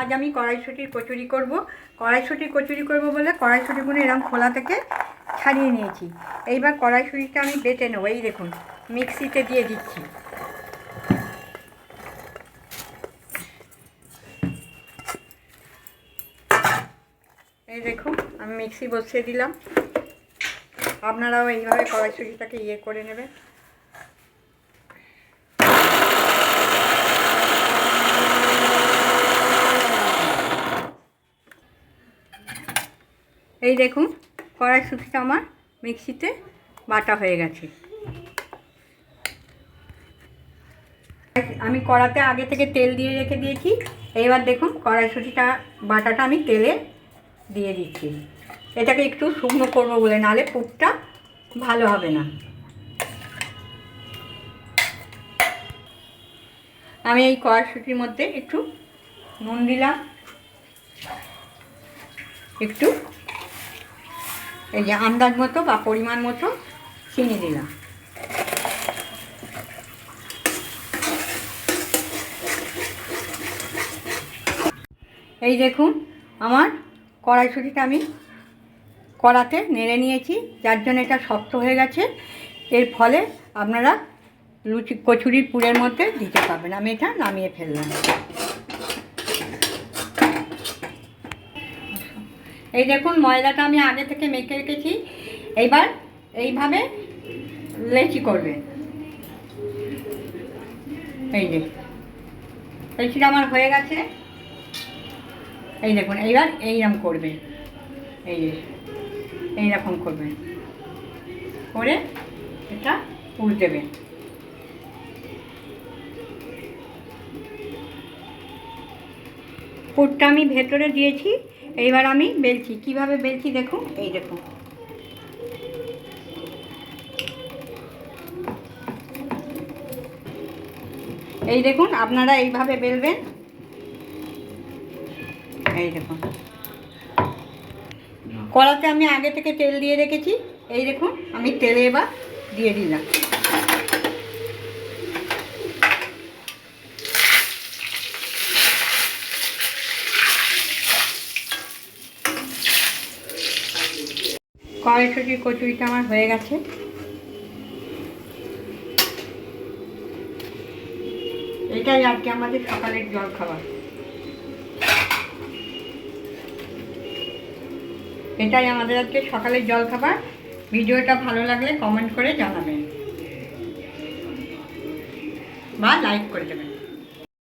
আজ আমি কড়াইশুটির কচুরি করব। কড়াইশুটির কচুরি করব বলে কড়াইশুটিগুলো এরকম খোলা থেকে ছাড়িয়ে নিয়েছি। এইবার কড়াইশুটিটা আমি বেটে নেব। এই দেখুন, মিক্সিতে দিয়ে দিচ্ছি। এই দেখুন, আমি মিক্সি বসিয়ে দিলাম। আপনারাও এইভাবে কড়াইশুটিটাকে ইয়ে করে নেবেন। এই দেখুন কড়াইশুটিটা আমার মিক্সিতে বাটা হয়ে গেছে। আমি কড়াতে আগে থেকে তেল দিয়ে রেখে দিয়েছি, এইবার দেখুন কড়াইশুটিটা বাটাটা আমি তেলে দিয়ে দিচ্ছি। এটাকে একটু শুকনো করব বলে, নালে পুরটা ভালো হবে না। আমি এই কড়াইশুটির মধ্যে একটু নুন দিলাম, একটু এই যে আন্দাজ মতো বা পরিমাণ মতো চিনি দিলাম। এই দেখুন, আমার কড়াইশুটিটা আমি কড়াতে নেড়ে নিয়েছি, যার জন্য এটা শক্ত হয়ে গেছে। এর ফলে আপনারা লুচি কচুরির পুরের মধ্যে দিতে পারবেন। আমি এটা নামিয়ে ফেললাম। এই দেখুন, ময়দাটা আমি আগে থেকে মেখে রেখেছি। এইবার এইভাবে লেচি করবে। এই যে, লেচিটা আমার হয়ে গেছে। এই দেখুন, এইবার এইরকম করবে। এই যে, এইরকম করবে। করে এটা দেবে। পুরটা আমি ভেতরে দিয়েছি। এইবার আমি বেলছি কীভাবে বেলছি দেখুন? এই দেখুন। এই দেখুন, আপনারা এইভাবে বেলবেন। এই দেখুন। কড়াতে আমি আগে থেকে তেল দিয়ে রেখেছি। এই দেখুন, আমি তেলে এবার দিয়ে দিলাম। কড়াইশুটির কচুরিটা আমার হয়ে গেছে। এটাই আজকে আমাদের সকালের জল খাবার। এটাই আমাদের আজকে সকালের জল খাবার। ভিডিওটা ভালো লাগলে কমেন্ট করে জানাবেন। বা লাইক করে দেবেন।